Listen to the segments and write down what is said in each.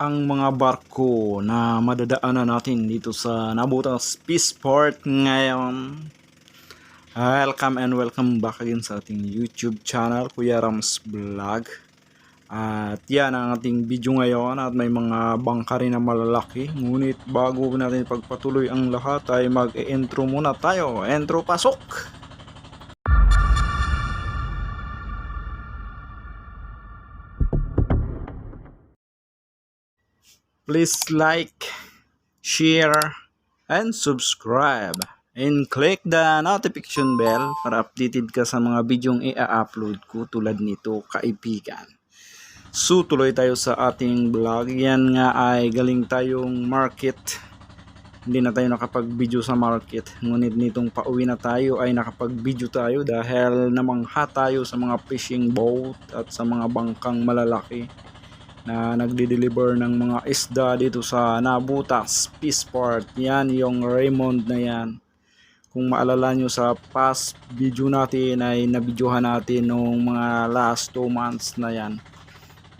ang mga barko na madadaanan natin dito sa Nabutas Peace Port ngayon. Welcome and welcome back again sa ating YouTube channel, Kuya Rams Vlog. At yan ang ating video ngayon at may mga bangka rin na malalaki. Ngunit bago natin pagpatuloy ang lahat ay mag-intro muna tayo. Intro pasok! Please like, share, and subscribe. And click the notification bell para updated ka sa mga bidyong i-upload ko tulad nito kaibigan. So tuloy tayo sa ating vlog. Yan nga ay galing tayong market. Hindi na tayo nakapag-video sa market. Ngunit nitong pauwi na tayo ay nakapag-video tayo dahil namangha tayo sa mga fishing boat at sa mga bangkang malalaki na nagde-deliver ng mga isda dito sa Nabutas Peace Port. Yan yung Raymond na yan. Kung maalala nyo sa past video natin ay nabidyohan natin nung mga last 2 months na yan.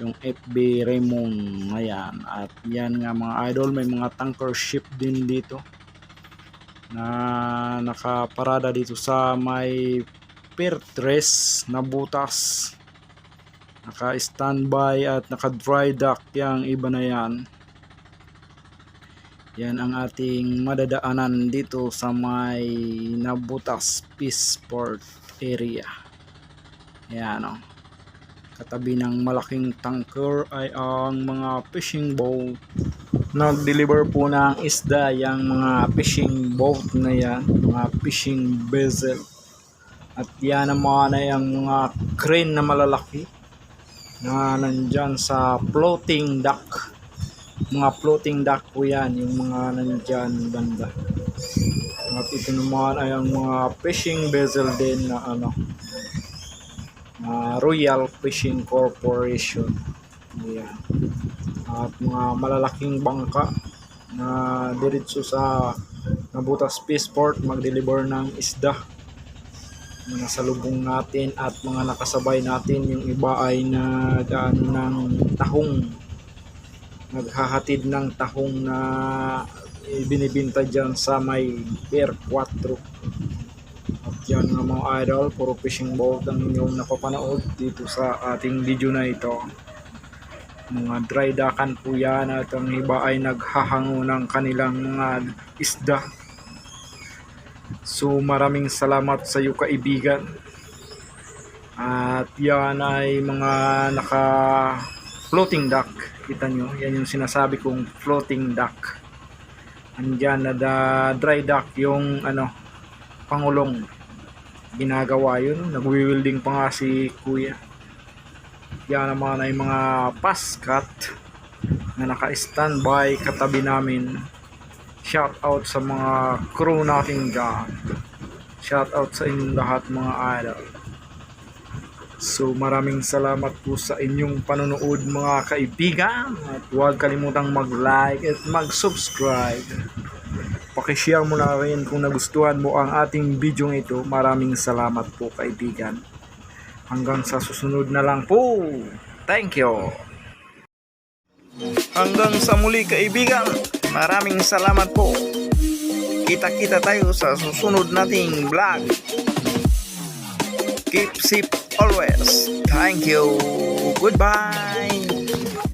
Yung FB Raymond na yan. At yan nga mga idol, may mga tanker ship din dito na nakaparada dito sa may 3 na butas naka-standby at naka-dry dock yang iba na yan. Yan ang ating madadaanan dito sa may Nabutas Peace Port area. Yan o katabi ng malaking tanker ay ang mga fishing boat. Nag-deliver po ng isda yung mga fishing boat na yan mga fishing vessel. At yan naman ay ang mga crane na malalaki na nandyan sa floating dock. Mga floating dock po yan yung mga nandyan banda. At ito naman ay ang mga fishing vessel din na ano na Royal Fishing Corporation. Yan at mga malalaking bangka na diretso sa Nabutas Peaceport mag-deliver ng isda mga salubong natin at mga nakasabay natin yung iba ay nag ano, ng tahong. Naghahatid ng tahong na binibinta dyan sa may Pier 4 at yan nga mga idol puro fishing boat ang inyong napapanood dito sa ating video na ito. Mga dry dockan po yan at ang iba ay naghahango ng kanilang mga isda So maraming salamat sa iyo kaibigan. At yan ay mga naka floating dock. Kita nyo, yan yung sinasabi kong floating dock. Andyan na da, dry dock yung ano, pangulong. Ginagawa yun. Nagwi-welding pa nga si kuya. Yan naman ay mga paskat na naka-standby katabi namin shout out sa mga crew natin dyan shout out sa inyong lahat mga idol. So maraming salamat po sa inyong panonood mga kaibigan. At huwag kalimutang mag like at mag subscribe pakishare mo na rin kung nagustuhan mo ang ating video ito. Maraming salamat po kaibigan. Hanggang sa susunod na lang po. Thank you. Hanggang sa muli kaibigan, maraming salamat po. Kita-kita tayo sa susunod nating vlog. Keep safe always. Thank you. Goodbye.